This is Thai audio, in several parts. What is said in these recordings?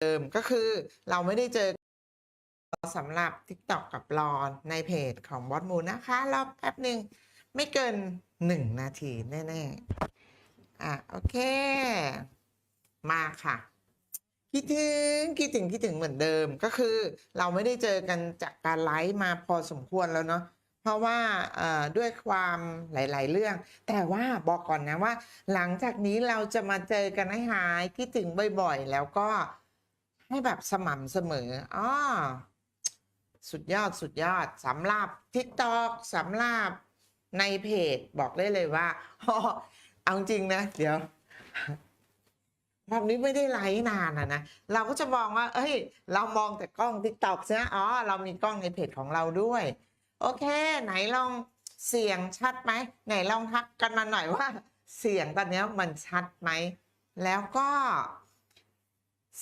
เดิมก็คือเราไม่ได้เจอสำหรับ TikTok กับรอนในเพจของบอสมูนะคะ รอแป๊บหนึ่งไม่เกินหนึ่งนาทีแน่ ๆ อะ โอเค มาค่ะ คิดถึง คิดถึง คิดถึงเหมือนเดิมก็คือ เราไม่ได้เจอกันจากการไลฟ์มาพอสมควรแล้วเนาะเพราะว่าเอ่อด้วยความหลาย ๆ เรื่อง แต่ว่าบอกก่อนนะว่า หลังจากนี้เราจะมาเจอกันให้หายคิดถึงบ่อย ๆ แล้วก็ ให้แบบสม่ำเสมออ้อสุดยอดสุดยอดสำหรับ TikTok สำหรับในเพจบอกได้เลยว่าเอาจริงนะ เดี๋ยวรอบนี้ไม่ได้ไลฟ์นานอะนะเราก็จะมองว่า เอ้ย เรามองแต่กล้องทิกตอกใช่ไหมอ๋อ เรามีกล้องในเพจของเราด้วย โอเค ไหนลองเสียงชัดไหมไหนลองทักกันมาหน่อยว่า เสียงตอนนี้มันชัดไหม แล้วก็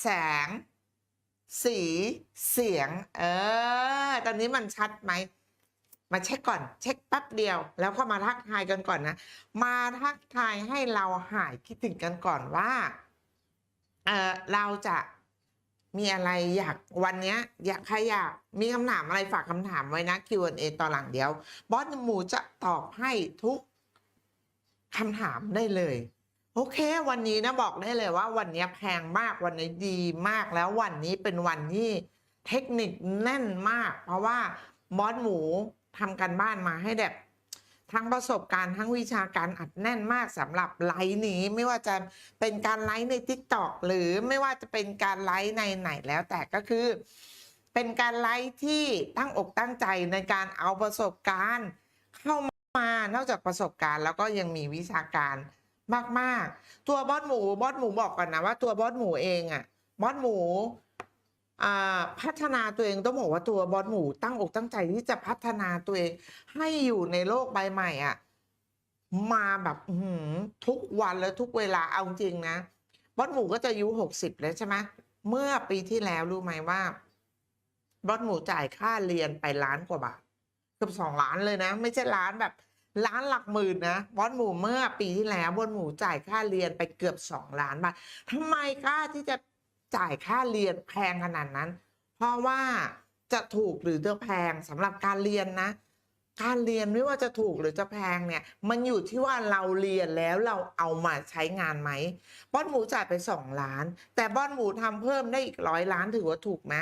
แสง สีเสียง เออ ตอนนี้มันชัดไหม มาเช็คก่อน เช็คแป๊บเดียว แล้วก็มาทักทายกันก่อนนะ มาทักทายให้เราหายคิดถึงกันก่อนว่า เออเราจะมีอะไรอยากวันนี้อยากใครอยากมีคำถามอะไรฝากคำถามไว้นะ Q&A ตอนหลังเดียว บอสหมูจะตอบให้ทุกคำถามได้เลย โอเค วันนี้นะบอกได้เลยว่าวันนี้แพงมากวันนี้ดีมากแล้ววันนี้เป็นวันที่เทคนิคแน่นมาก เพราะว่าบอสหมูทำกันบ้านมาให้แบบทั้งประสบการณ์ทั้งวิชาการอัดแน่นมากสำหรับไลฟ์นี้ไม่ว่าจะเป็นการไลฟ์ใน t ิ k t o k หรือไม่ว่าจะเป็นการไลฟ์ในไหนแล้วแต่ก็คือ เป็นการไลฟ์ที่ตั้งอกตั้งใจในการเอาประสบการณ์ เข้ามานอกจากประสบการณ์ แล้วก็ยังมีวิชาการ มากๆ ตัวบอสหมูบอสหมูบอกก่อนนะว่าตัวบอสหมูเองอะบอสหมูอ่าพัฒนาตัวเองต้องบอกว่าตัวบอสหมูตั้งอกตั้งใจที่จะพัฒนาตัวเองให้อยู่ในโลกใบใหม่อะมาแบบหืทุกวันและทุกเวลาเอาจริงนะบอสหมูก็จะอายุหกสิบแล้วใช่ไหมเมื่อปีที่แล้วรู้ไหมว่าบอสหมูจ่ายค่าเรียนไปล้านกว่าบาทเกือบสองล้านเลยนะ ไม่ใช่ล้านแบบ ล้านหลักหมื่นนะบอสหมูเมื่อปีที่แล้วบอสหมูจ่ายค่าเรียนไปเกือบสองล้านบาททำไมกล้าที่จะจ่ายค่าเรียนแพงขนาดนั้น เพราะว่าจะถูกหรือจะแพงสำหรับการเรียนนะ การเรียนไม่ว่าจะถูกหรือจะแพงเนี่ย มันอยู่ที่ว่าเราเรียนแล้วเราเอามาใช้งานไหมบอสหมูจ่ายไปสองล้าน แต่บอสหมูทำเพิ่มได้อีกร้อยล้านถือว่าถูกไหม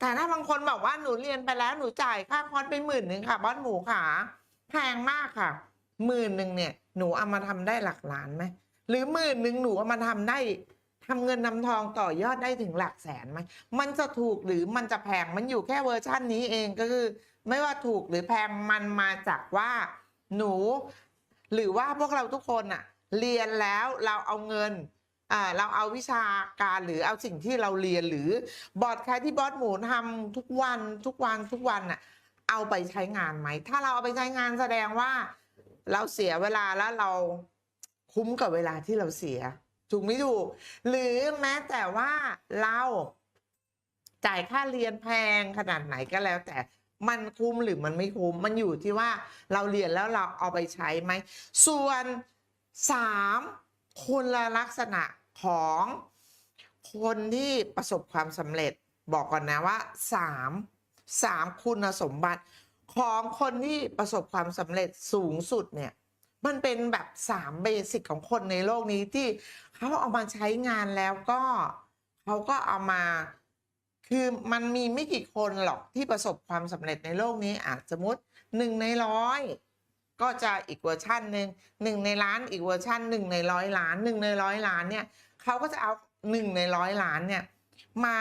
แต่ถ้าบางคนบอกว่าหนูเรียนไปแล้วหนูจ่ายค่าคอร์สไปหมื่นหนึ่งค่ะบอสหมูค่ะ แพงมากค่ะหมื่นหนึ่งเนี่ยหนูเอามาทำได้หลักล้านไหมหรือหมื่นหนึ่งหนูเอามาทำได้ทำเงินนำทองต่อยอดได้ถึงหลักแสนไหมมันจะถูกหรือมันจะแพงมันอยู่แค่เวอร์ชันนี้เองก็คือ ไม่ว่าถูกหรือแพงมันมาจากว่าหนู หรือว่าพวกเราทุกคนอะเรียนแล้วเราเอาเงินอ่าเราเอาวิชาการหรือเอาสิ่งที่เราเรียนหรือบอร์ดใครที่บอสหมูทำทุกวันทุกวันทุกวันอะ เอาไปใช้งานไหม ถ้าเราเอาไปใช้งานแสดงว่า เราเสียเวลาแล้วเราคุ้มกับเวลาที่เราเสีย ถูกไม่ถูก หรือแม้แต่ว่าเราจ่ายค่าเรียนแพงขนาดไหนก็แล้ว แต่มันคุ้มหรือมันไม่คุ้ม มันอยู่ที่ว่าเราเรียนแล้วเราเอาไปใช้ไหม ส่วนสามคุณลักษณะของคนที่ประสบความสำเร็จบอกก่อนนะว่าสาม สามคุณสมบัติของคนที่ประสบความสำเร็จสูงสุดเนี่ยมันเป็นแบบสามเบสิกของคนในโลกนี้ที่เขาเอามาใช้งานแล้วก็เขาก็เอามาคือมันมีไม่กี่คนหรอกที่ประสบความสำเร็จในโลกนี้อาจสมมติหนึ่งในร้อยก็จะอีกเวอร์ชันหนึ่งหนึ่งในล้านอีกเวอร์ชันหนึ่งในร้อยล้านหนึ่งในร้อยล้านเนี่ยเขาก็จะเอาหนึ่งในร้อยล้านเนี่ยมา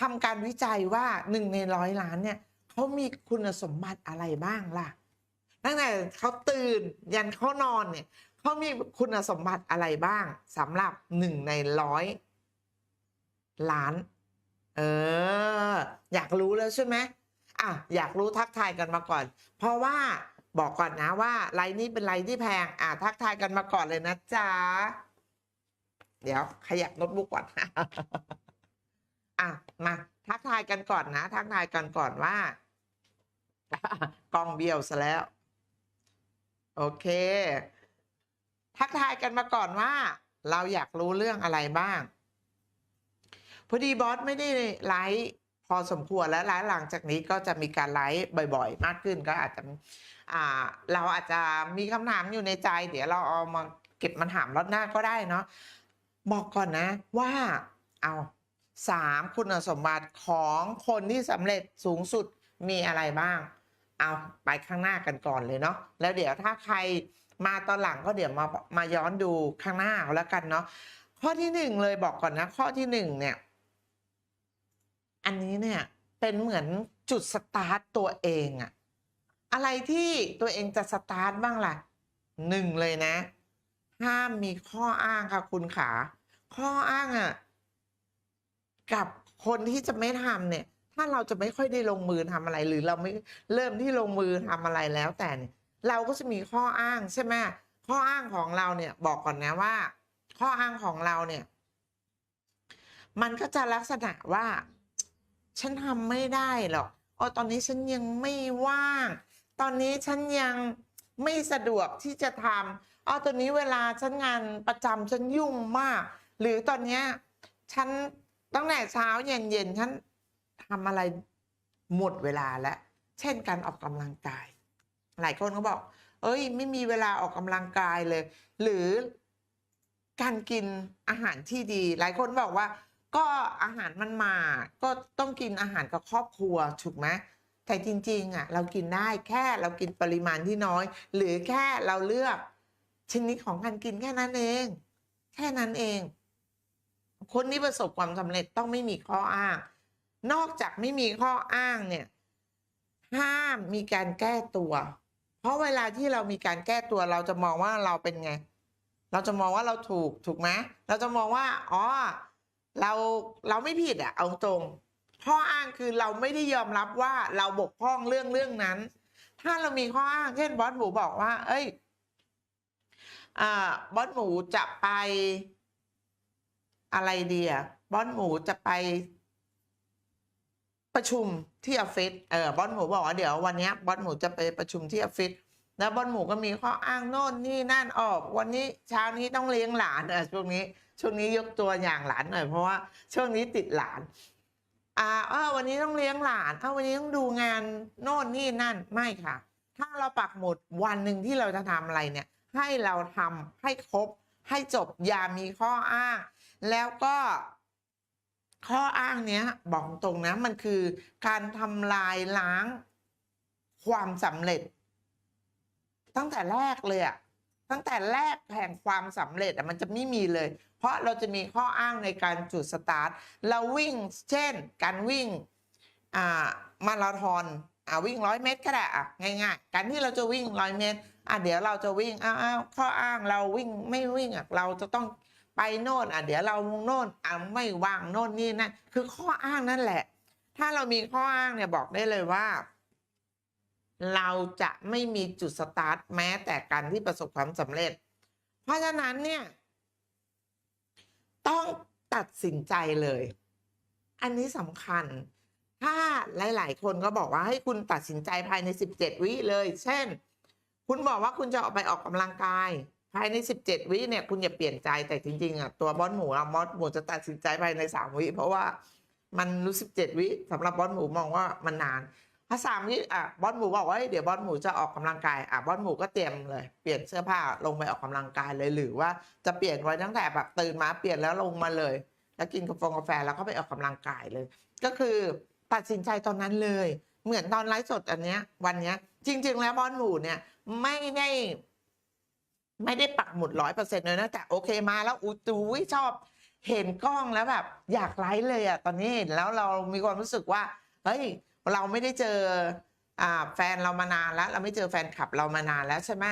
ทำการวิจัยว่าหนึ่งในร้อยล้านเนี่ยเขามีคุณสมบัติอะไรบ้างล่ะตั้งแต่เขาตื่นยันเขานอนเนี่ยเขามีคุณสมบัติอะไรบ้างสำหรับหนึ่งในร้อยล้าน เออ อยากรู้แล้วใช่ไหมอะอยากรู้ทักทายกันมาก่อน เพราะว่าบอกก่อนนะว่าไลน์นี้เป็นไลน์ที่แพง อะทักทายกันมาก่อนเลยนะจ๊ะ เดี๋ยวขยับโน้ตบุ๊กก่อน อะมาทักทายกันก่อนนะทักทายกันก่อนว่ากองเบี้ยวซะแล้ว โอเค ทักทายกันมาก่อนว่า เราอยากรู้เรื่องอะไรบ้างพอดีบอสไม่ได้ไลฟ์พอสมควรและไลฟ์หลังจากนี้ก็จะมีการไลฟ์บ่อย ๆ มากขึ้นก็อาจจะอ่าเราอาจจะมีคำถามอยู่ในใจ เดี๋ยวเราเอามาเก็บมาถามรอบหน้าก็ได้เนาะบอกก่อนนะว่าเอา สามคุณสมบัติของคนที่สำเร็จสูงสุดมีอะไรบ้าง เอาไปข้างหน้ากันก่อนเลยเนาะแล้วเดี๋ยวถ้าใครมาตอนหลังก็เดี๋ยวมามาย้อนดูข้างหน้าแล้วกันเนาะข้อที่หนึ่งเลยบอกก่อนนะ ข้อที่หนึ่งเนี่ย อันนี้เนี่ยเป็นเหมือนจุดสตาร์ตตัวเองอะอะไรที่ตัวเองจะสตาร์ทบ้างล่ะหนึ่งเลยนะ ห้ามมีข้ออ้างค่ะคุณขา ข้ออ้างอะ กับคนที่จะไม่ทำเนี่ย ถ้าเราจะไม่ค่อยได้ลงมือทำอะไร หรือเราไม่เริ่มที่ลงมือทำอะไรแล้วแต่เนี่ยเราก็จะมีข้ออ้างใช่ไหมข้ออ้างของเราเนี่ยบอกก่อนนะว่า ข้ออ้างของเราเนี่ย มันก็จะลักษณะว่า ฉันทำไม่ได้หรอกอ๋อตอนนี้ฉันยังไม่ว่าง ตอนนี้ฉันยังไม่สะดวกที่จะทำอ๋อตอนนี้เวลาฉันงานประจำฉันยุ่งมาก หรือตอนเนี้ยฉัน ตั้งแต่เช้าเย็นเย็นฉันทำอะไรหมดเวลาแล้ว เช่นการออกกำลังกาย หลายคนก็บอก เอ้ย ไม่มีเวลาออกกำลังกายเลย หรือการกินอาหารที่ดี หลายคนบอกว่า ก็อาหารมันมา ก็ต้องกินอาหารกับครอบครัวถูกไหมแต่จริงๆอะเรากินได้แค่เรากินปริมาณที่น้อย หรือแค่เราเลือกชนิดของการกินแค่นั้นเอง แค่นั้นเอง คนที่ประสบความสำเร็จต้องไม่มีข้ออ้าง นอกจากไม่มีข้ออ้างเนี่ย ห้ามมีการแก้ตัว เพราะเวลาที่เรามีการแก้ตัวเราจะมองว่าเราเป็นไง เราจะมองว่าเราถูกถูกไหมเราจะมองว่าอ๋อเราเราไม่ผิดอะเอาตรง ข้ออ้างคือเราไม่ได้ยอมรับว่าเราบกพร่องเรื่องเรื่องนั้น ถ้าเรามีข้ออ้างเช่นบอสหมูบอกว่า เอ้ยอ่าบอสหมูจะไป อะไรเดีอะบอสหมูจะไปประชุมที่ออฟฟิศเออบอสหมูบอกว่าเดี๋ยววันนี้บอสหมูจะไปประชุมที่ออฟฟิศแล้วบอสหมูก็มีข้ออ้างโน่นนี่นั่นออก วันนี้เช้านี้ต้องเลี้ยงหลานเออช่วงนี้ช่วงนี้ยกตัวอย่างหลานหน่อยเพราะว่าช่วงนี้ติดหลานอ่าเออวันนี้ต้องเลี้ยงหลานเออวันนี้ต้องดูงานโน่นนี่นั่นไม่ค่ะ ถ้าเราปักหมุดวันหนึ่งที่เราจะทำอะไรเนี่ย ให้เราทำให้ครบให้จบอย่ามีข้ออ้าง แล้วก็ข้ออ้างเนี้ยบอกตรงนะมันคือการทำลายล้างความสำเร็จ ตั้งแต่แรกเลยอะตั้งแต่แรกแห่งความสำเร็จอะมันจะไม่มีเลย เพราะเราจะมีข้ออ้างในการจุดสตาร์ทเราวิ่งเช่น การวิ่งอ่ามาราธอนอ่าวิ่งร้อยเมตรก็ได้อะง่ายๆ การที่เราจะวิ่งร้อยเมตรอะเดี๋ยวเราจะวิ่งอ้าวอ้าวข้ออ้างเราวิ่งไม่วิ่งอะเราจะต้อง ไปโน่นอะเดี๋ยวเราโน่นอะไม่ว่างโน่นนี่นั่นคือข้ออ้างนั่นแหละ ถ้าเรามีข้ออ้างเนี่ยบอกได้เลยว่า เราจะไม่มีจุดสตาร์ทแม้แต่การที่ประสบความสำเร็จ เพราะฉะนั้นเนี่ย ต้องตัดสินใจเลย อันนี้สำคัญ ถ้าหลาย ๆ คนก็บอกว่าให้คุณตัดสินใจภายใน 17 วิเลย เช่น คุณบอกว่าคุณจะออกไปออกกำลังกาย ภายใน 17 วิเนี่ยคุณอย่าเปลี่ยนใจแต่จริงๆอะตัวบอสหมูอะบอสหมูจะตัดสินใจภายใน 3 วิเพราะว่ามันรู้สึก17วิสำหรับบอสหมูมองว่ามันนานถ้าสามวิอะบอสหมูบอกว่าเดี๋ยวบอสหมูจะออกกำลังกายอะบอสหมูก็เตรียมเลย เปลี่ยนเสื้อผ้าลงไปออกกำลังกายเลยหรือว่าจะเปลี่ยนไว้ตั้งแต่แบบตื่นมาเปลี่ยนแล้วลงมาเลย แล้วกินกาแฟกาแฟแล้วก็ไปออกกำลังกายเลย ก็คือตัดสินใจตอนนั้นเลย เหมือนตอนไลฟ์สดอันเนี้ยวันเนี้ยจริง ๆ แล้วบอสหมูเนี่ยไม่ได้ ไม่ได้ปักหมุดร้อยเปอร์เซ็นต์เลยนะแต่โอเคมาแล้วอูตูยชอบ เห็นกล้องแล้วแบบ อยากไลฟ์เลยอะตอนนี้เห็นแล้วเรามีความรู้สึกว่าเฮ้ยเราไม่ได้เจออ่าแฟนเรามานานแล้ว เราไม่เจอแฟนคลับเรามานานแล้วใช่ไหม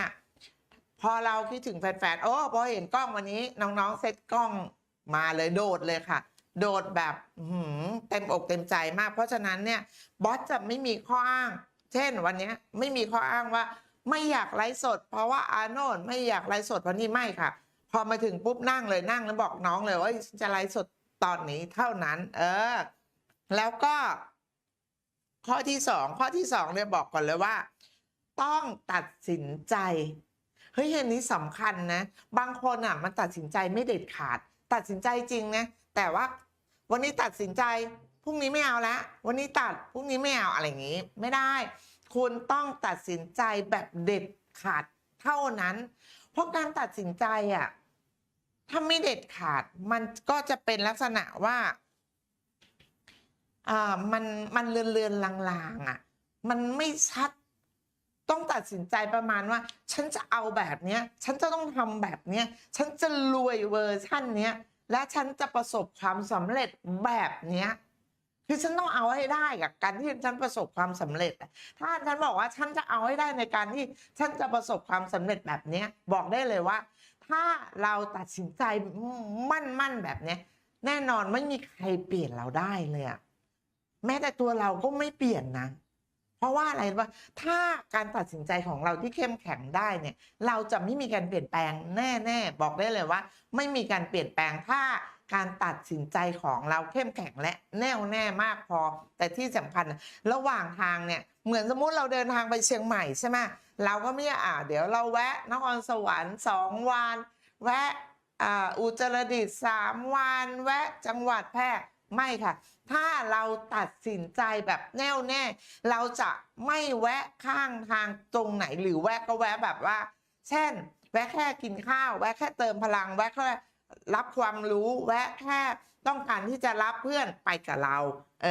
พอเราคิดถึงแฟนๆโอ้พอเห็นกล้องวันนี้น้องๆเซตกล้องมาเลยโดดเลยค่ะ โดดแบบหืเต็มอกเต็มใจมาก เพราะฉะนั้นเนี่ยบอสจะไม่มีข้ออ้าง เช่นวันนี้ไม่มีข้ออ้างว่า ไม่อยากไลฟ์สด เพราะว่าอาโนนไม่อยากไลฟ์สดเพราะนี่ไม่ค่ะ พอมาถึงปุ๊บนั่งเลยนั่งแล้วบอกน้องเลยว่าจะไลฟ์สดตอนนี้เท่านั้น เออ แล้วก็ ข้อที่สองข้อที่สองเนี่ยบอกก่อนเลยว่า ต้องตัดสินใจเฮ้ยอันนี้สำคัญนะ บางคนอะมันตัดสินใจไม่เด็ดขาด ตัดสินใจจริงนะแต่ว่าวันนี้ตัดสินใจพรุ่งนี้ไม่เอาแล้ววันนี้ตัดพรุ่งนี้ไม่เอาอะไรอย่างนี้ ไม่ได้ คุณต้องตัดสินใจแบบเด็ดขาดเท่านั้น เพราะการตัดสินใจอะถ้าไม่เด็ดขาดมันก็จะเป็นลักษณะว่าอ่ามันมันเลือนเลือนๆลางๆอะ มันไม่ชัดต้องตัดสินใจประมาณว่า ฉันจะเอาแบบเนี้ย ฉันจะต้องทำแบบเนี้ย ฉันจะรวยเวอร์ชั่นเนี้ย และฉันจะประสบความสำเร็จแบบเนี้ย คือฉันต้องเอาให้ได้กับการที่ฉันประสบความสำเร็จ ถ้าฉันบอกว่าฉันจะเอาให้ได้ในการที่ฉันจะประสบความสำเร็จแบบเนี้ยบอกได้เลยว่า ถ้าเราตัดสินใจมั่นๆแบบเนี้ยแน่นอนไม่มีใครเปลี่ยนเราได้เลยอะแม้แต่ตัวเราก็ไม่เปลี่ยนนะ เพราะว่าอะไรรู้ป่ะถ้าการตัดสินใจของเราที่เข้มแข็งได้เนี่ย เราจะไม่มีการเปลี่ยนแปลงแน่ ๆ บอกได้เลยว่า ไม่มีการเปลี่ยนแปลงถ้า การตัดสินใจของเราเข้มแข็งและแน่วแน่มากพอ แต่ที่สำคัญนะระหว่างทางเนี่ยเหมือนสมมติเราเดินทางไปเชียงใหม่ใช่ไหมเราก็ไม่อ่าเดี๋ยวเราแวะนครสวรรค์สองวันแวะอ่าอุตรดิตถ์สามวันแวะจังหวัดแพร่ไม่ค่ะ ถ้าเราตัดสินใจแบบแน่วแน่ เราจะไม่แวะข้างทางตรงไหนหรือแวะก็แวะแบบว่า เช่น แวะแค่กินข้าว แวะแค่เติมพลัง แวะแค่ รับความรู้แวะแค่ต้องการที่จะรับเพื่อนไปกับเรา เอ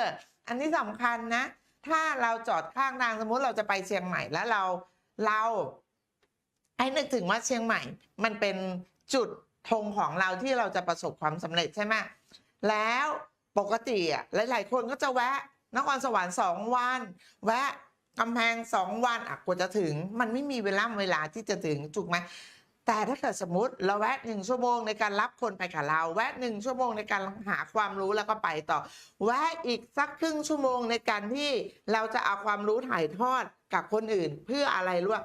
อ อันนี้สำคัญนะ ถ้าเราจอดข้างทางสมมุติเราจะไปเชียงใหม่แล้วเราเราให้นึกถึงว่าเชียงใหม่ มันเป็นจุดธงของเราที่เราจะประสบความสำเร็จใช่ไหมแล้วปกติอะหลาย ๆ คนก็จะแวะนครสวรรค์สองวัน แวะกำแพงสองวันอะกว่าจะถึง มันไม่มีเวลาเวลาที่จะถึงถูกไหม แต่ถ้าเกิดสมมติเราแวะหนึ่งชั่วโมงในการรับคนไปกับเรา แวะหนึ่งชั่วโมงในการหาความรู้แล้วก็ไปต่อ แวะอีกสักครึ่งชั่วโมงในการที่เราจะเอาความรู้ถ่ายทอดกับคนอื่น เพื่ออะไรรู้ป่ะ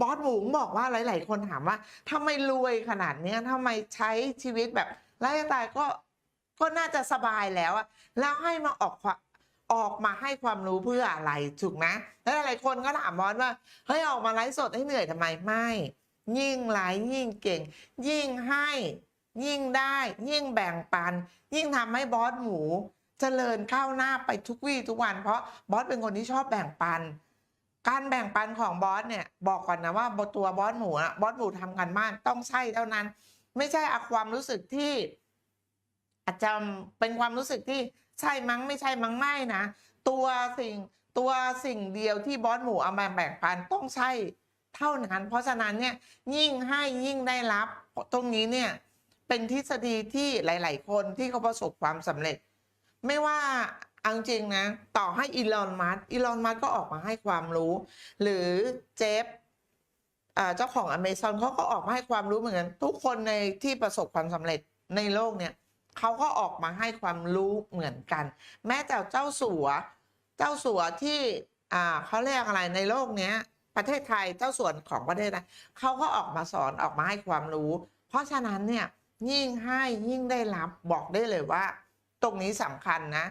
บอสหมูบอกว่าหลาย ๆ คนถามว่าทำไมรวยขนาดเนี้ยทำไมใช้ชีวิตแบบไลฟ์สไตล์ก็ก็น่าจะสบายแล้วอะแล้วให้มาออกมออกมาให้ความรู้เพื่ออะไรถูกไหมแล้วหลายคนก็ถามบอสว่าเฮ้ยออกมาไลฟ์สดให้เหนื่อยทำไมไม่ ยิ่งไลฟ์ยิ่งเก่ง ยิ่งให้ ยิ่งได้ ยิ่งแบ่งปัน ยิ่งทำให้บอสหมูเจริญก้าวหน้าไปทุกวี่ทุกวัน เพราะบอสเป็นคนที่ชอบแบ่งปัน การแบ่งปันของบอสเนี่ยบอกก่อนนะว่าตัวบอสหมูอะบอสหมูทำกันบ้านต้องใช่เท่านั้น ไม่ใช่อาความรู้สึกที่อาจจะเป็นความรู้สึกที่ใช่มั้งไม่ใช่มั้งไม่นะตัวสิ่งตัวสิ่งเดียวที่บอสหมูเอามาแบ่งปันต้องใช่ เท่านั้น เพราะฉะนั้นเนี่ยยิ่งให้ยิ่งได้รับตรงนี้เนี่ยเป็นทฤษฎีที่หลาย ๆ คนที่เขาประสบความสำเร็จ ไม่ว่าเอาจริงนะต่อให้อีลอนมัสอีลอนมัสก็ออกมาให้ความรู้ หรือเจฟเจ้าของอเมซอนเขาก็ออกมาให้ความรู้เหมือนกันทุกคนในที่ประสบความสำเร็จในโลกเนี่ยเขาก็ออกมาให้ความรู้เหมือนกัน แม้แต่เจ้าสัว เจ้าสัวที่เขาเรียกอะไรในโลกเนี้ย ประเทศไทยเจ้าส่วนของประเทศไทยเขาก็ออกมาสอนออกมาให้ความรู้ เพราะฉะนั้นเนี่ยยิ่งให้ยิ่งได้รับบอกได้เลยว่า ตรงนี้สำคัญนะ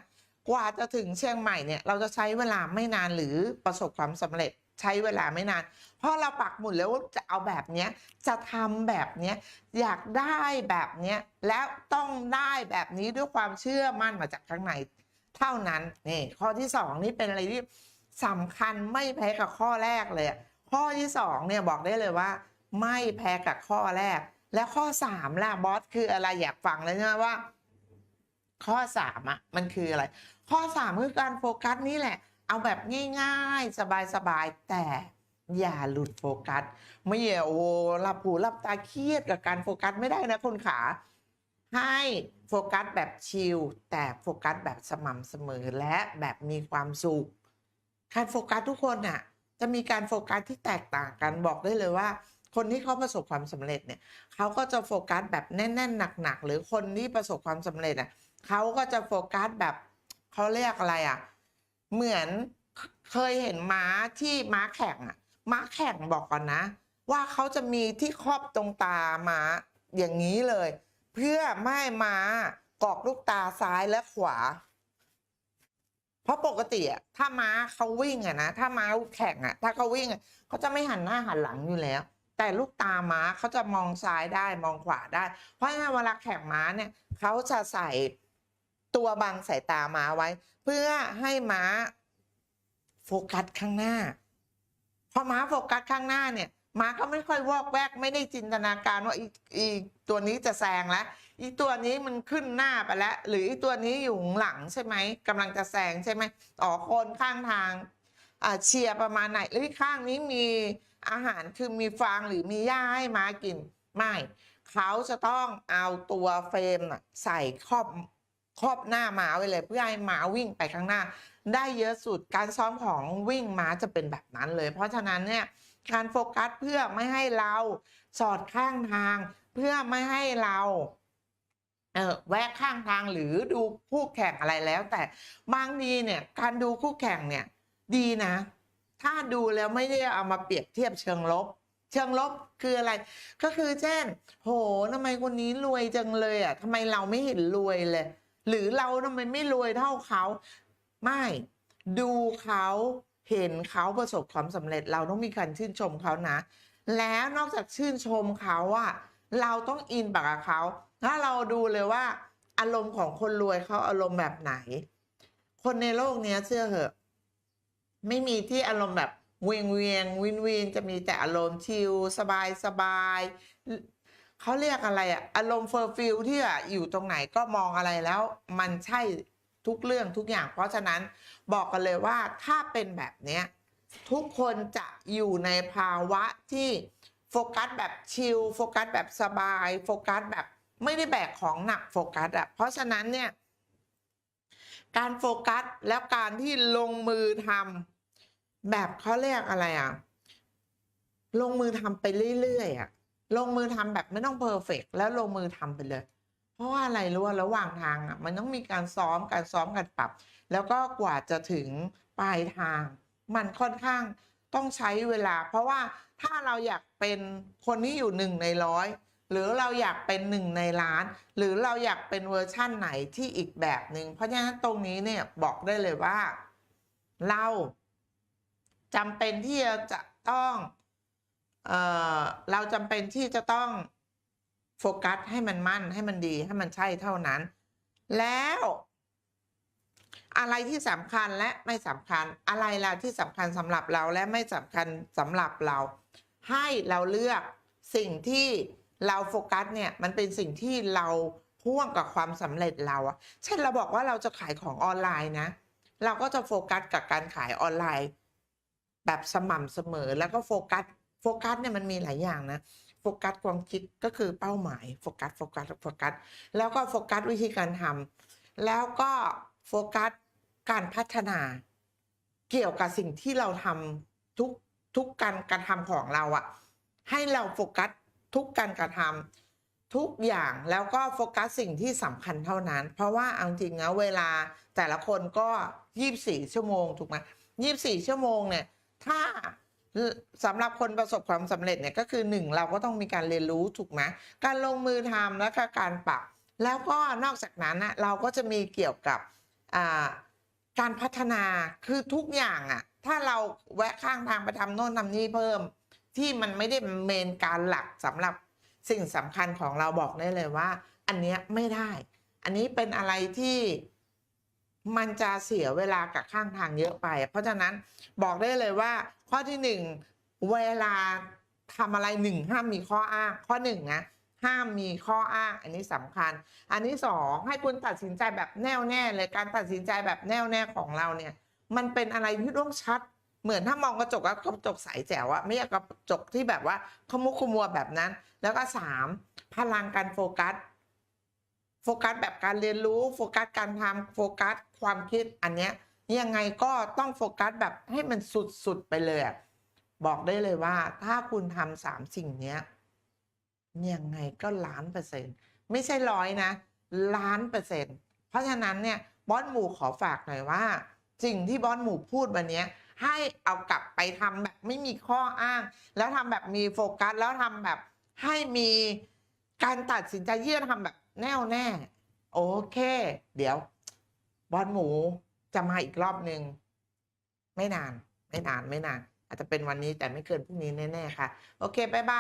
กว่าจะถึงเชียงใหม่เนี่ยเราจะใช้เวลาไม่นานหรือประสบความสำเร็จใช้เวลาไม่นาน เพราะเราปักหมุดแล้วจะเอาแบบเนี้ยจะทำแบบเนี้ยอยากได้แบบเนี้ยแล้วต้องได้แบบนี้ด้วยความเชื่อมั่นมาจากข้างในเท่านั้นนี่ข้อที่สองนี่เป็นอะไรที่ สำคัญไม่แพ้กับข้อแรกเลย ข้อที่สองเนี่ยบอกได้เลยว่า ไม่แพ้กับข้อแรก และข้อสามล่ะบอสคืออะไรอยากฟังเลยใช่ไหมว่า ข้อสามอะมันคืออะไร ข้อสามคือการโฟกัสนี่แหละ เอาแบบง่ายๆ สบายๆแต่อย่าหลุดโฟกัส ไม่อย่าโอ้หลับหูหลับตาเครียดกับการโฟกัสไม่ได้นะคนขาให้โฟกัสแบบชิลแต่โฟกัสแบบสม่ำเสมอและแบบมีความสุข การโฟกัสทุกคนน่ะจะมีการโฟกัสที่แตกต่างกันบอกได้เลยว่า คนที่เขาประสบความสำเร็จเนี่ยเขาก็จะโฟกัสแบบแน่นๆหนักๆหรือคนที่ประสบความสำเร็จอะเขาก็จะโฟกัสแบบเขาเรียกอะไรอะเหมือนเคยเห็นม้าที่ม้าแข่งอะม้าแข่งบอกก่อนนะ ว่าเขาจะมีที่ครอบตรงตาม้าอย่างนี้เลย เพื่อไม่ให้ม้ากอกลูกตาซ้ายและขวา ราะปกติอะถ้าม้าเขาวิ่งอะนะถ้าม้าแข่งอะถ้าเขาวิ่งอะเขาจะไม่หันหน้าหันหลังอยู่แล้ว แต่ลูกตาม้าเขาจะมองซ้ายได้มองขวาได้ เพราะฉะนั้นเวลาแข่งม้าเนี่ยเขาจะใส่ตัวบังสายตาม้าไว้ เพื่อให้ม้าโฟกัสข้างหน้าพอม้าโฟกัสข้างหน้าเนี่ยม้าก็ไม่ค่อยวอกแวกไม่ได้จินตนาการว่าอีตัวนี้จะแซงแล้ว อีตัวนี้มันขึ้นหน้าไปแล้ว หรืออีตัวนี้อยู่หลังใช่ไหมกำลังจะแซงใช่ไหมอ๋อคนข้างทางเชียร์ประมาณไหนหรือข้างนี้มีอาหารคือมีฟางหรือมีหญ้าให้ม้ากิน ไม่เขาจะต้องเอาตัวเฟรมใส่ครอบครอบหน้าม้าไว้เลย เพื่อให้ม้าวิ่งไปข้างหน้า ได้เยอะสุดการซ้อมของวิ่งม้าจะเป็นแบบนั้นเลย เพราะฉะนั้นเนี่ยการโฟกัสเพื่อไม่ให้เราสอดข้างทาง เพื่อไม่ให้เรา ออแวะข้างทางหรือดูคู่แข่งอะไรแล้ว แต่บางทีเนี่ยการดูคู่แข่งเนี่ยดีนะ ถ้าดูแล้วไม่ได้เอามาเปรียบเทียบเชิงลบ เชิงลบคืออะไร ก็คือเช่น โหทำไมคนนี้รวยจังเลยอะทำไมเราไม่เห็นรวยเลย หรือเราทำไมไม่รวยเท่าเขาไม่ดูเขาเห็นเขาประสบความสำเร็จ เราต้องมีการชื่นชมเขานะ แล้วนอกจากชื่นชมเขาอะเราต้องอินปากกับเขา ถ้าเราดูเลยว่า อารมณ์ของคนรวยเขาอารมณ์แบบไหน คนในโลกเนี้ยเชื่อเหอะ ไม่มีที่อารมณ์แบบเวียงเวียงวินวินจะมีแต่อารมณ์ชิลสบายสบายเขาเรียกอะไรอะอารมณ์เฟอร์ฟิลที่อะอยู่ตรงไหนก็มองอะไรแล้ว มันใช่ทุกเรื่องทุกอย่าง เพราะฉะนั้นบอกกันเลยว่าถ้าเป็นแบบเนี้ยทุกคนจะอยู่ในภาวะที่โฟกัสแบบชิลโฟกัสแบบสบาย โฟกัสแบบ ไม่ได้แบกของหนักโฟกัสอะเพราะฉะนั้นเนี่ยการโฟกัสแล้วการที่ลงมือทำแบบเขาเรียกอะไรอะลงมือทำไปเรื่อยๆอะลงมือทำแบบไม่ต้องเพอร์เฟกแล้วลงมือทำไปเลย เพราะว่าอะไรรู้ว่าระหว่างทางอะมันต้องมีการซ้อมการซ้อมการปรับ แล้วก็กว่าจะถึงปลายทาง มันค่อนข้างต้องใช้เวลา เพราะว่าถ้าเราอยากเป็นคนที่อยู่หนึ่งในร้อย หรือเราอยากเป็นหนึ่งในล้าน หรือเราอยากเป็นเวอร์ชั่นไหนที่อีกแบบหนึ่งเพราะฉะนั้นตรงนี้เนี่ยบอกได้เลยว่า เราจำเป็นที่จะต้องเอ่อเราจำเป็นที่จะต้องโฟกัสให้มันมั่นให้มันดีให้มันใช่เท่านั้น แล้ว อะไรที่สำคัญและไม่สำคัญอะไรล่ะที่สำคัญสำหรับเราและไม่สำคัญสำหรับเรา ให้เราเลือกสิ่งที่ เราโฟกัสเนี่ยมันเป็นสิ่งที่เราพ่วงกับความสำเร็จเราอะเช่นเราบอกว่าเราจะขายของออนไลน์นะ เราก็จะโฟกัสกับการขายออนไลน์ แบบสม่ำเสมอแล้วก็โฟกัสโฟกัสเนี่ยมันมีหลายอย่างนะโฟกัสความคิดก็คือเป้าหมายโฟกัสโฟกัสโฟกัสแล้วก็โฟกัสวิธีการทำแล้วก็โฟกัสการพัฒนา เกี่ยวกับสิ่งที่เราทำทุกทุกการการะทำของเราอะให้เราโฟกัส ทุกการกระทำทุกอย่างแล้วก็โฟกัสสิ่งที่สำคัญเท่านั้น เพราะว่าเอาจริงนะเวลาแต่ละคนก็ยี่บสี่ชั่วโมงถูกไหมยี่บสี่ชั่วโมงเนี่ยถ้าสำหรับคนประสบความสำเร็จเนี่ยก็คือหนึ่งเราก็ต้องมีการเรียนรู้ถูกไหมการลงมือทำแล้วก็การปรับ แล้วก็นอกจากนั้นนะเราก็จะมีเกี่ยวกับการพัฒนาคือทุกอย่างอะถ้าเราแวะข้างทางไปทำโน่นทำนี่เพิ่ม ที่มันไม่ได้เมนการหลักสำหรับสิ่งสำคัญของเราบอกได้เลยว่า อันเนี้ยไม่ได้ อันนี้เป็นอะไรที่มันจะเสียเวลากับข้างทางเยอะไป เพราะฉะนั้นบอกได้เลยว่า ข้อที่หนึ่งเวลาทำอะไรหนึ่งห้ามมีข้ออ้าง ข้อหนึ่งนะห้ามมีข้ออ้าง อันนี้สำคัญ อันที่สองให้คุณตัดสินใจแบบแน่วแน่เลยการตัดสินใจแบบแน่วแน่ของเราเนี่ย มันเป็นอะไรที่ต้องชัด เหมือนถ้ามองกระจกก็กระจกใสแจ๋วอะไม่ใช่กระจกที่แบบว่าขมุกขมัวแบบนั้น แล้วก็สามพลังการโฟกัส โฟกัสแบบการเรียนรู้ โฟกัสการทำโฟกัสความคิดอันเนี้ยยังไงก็ต้องโฟกัสแบบให้มันสุดๆไปเลยอะบอกได้เลยว่า ถ้าคุณทำสามสิ่งเนี้ยยังไงก็ล้านเปอร์เซ็นต์ไม่ใช่ร้อยนะ ล้านเปอร์เซ็นต์เพราะฉะนั้นเนี่ยบอสหมูขอฝากหน่อยว่า สิ่งที่บอสหมูพูดวันเนี้ย ให้เอากลับไปทำแบบไม่มีข้ออ้าง แล้วทำแบบมีโฟกัส แล้วทำแบบให้มีการตัดสินใจที่จะทำแบบแน่วแน่ โอเค เดี๋ยว บอลหมูจะมาอีกรอบหนึ่งไม่นาน ไม่นานไม่นาน อาจจะเป็นวันนี้แต่ไม่เกินพรุ่งนี้แน่ ๆ ค่ะ โอเคบ๊ายบาย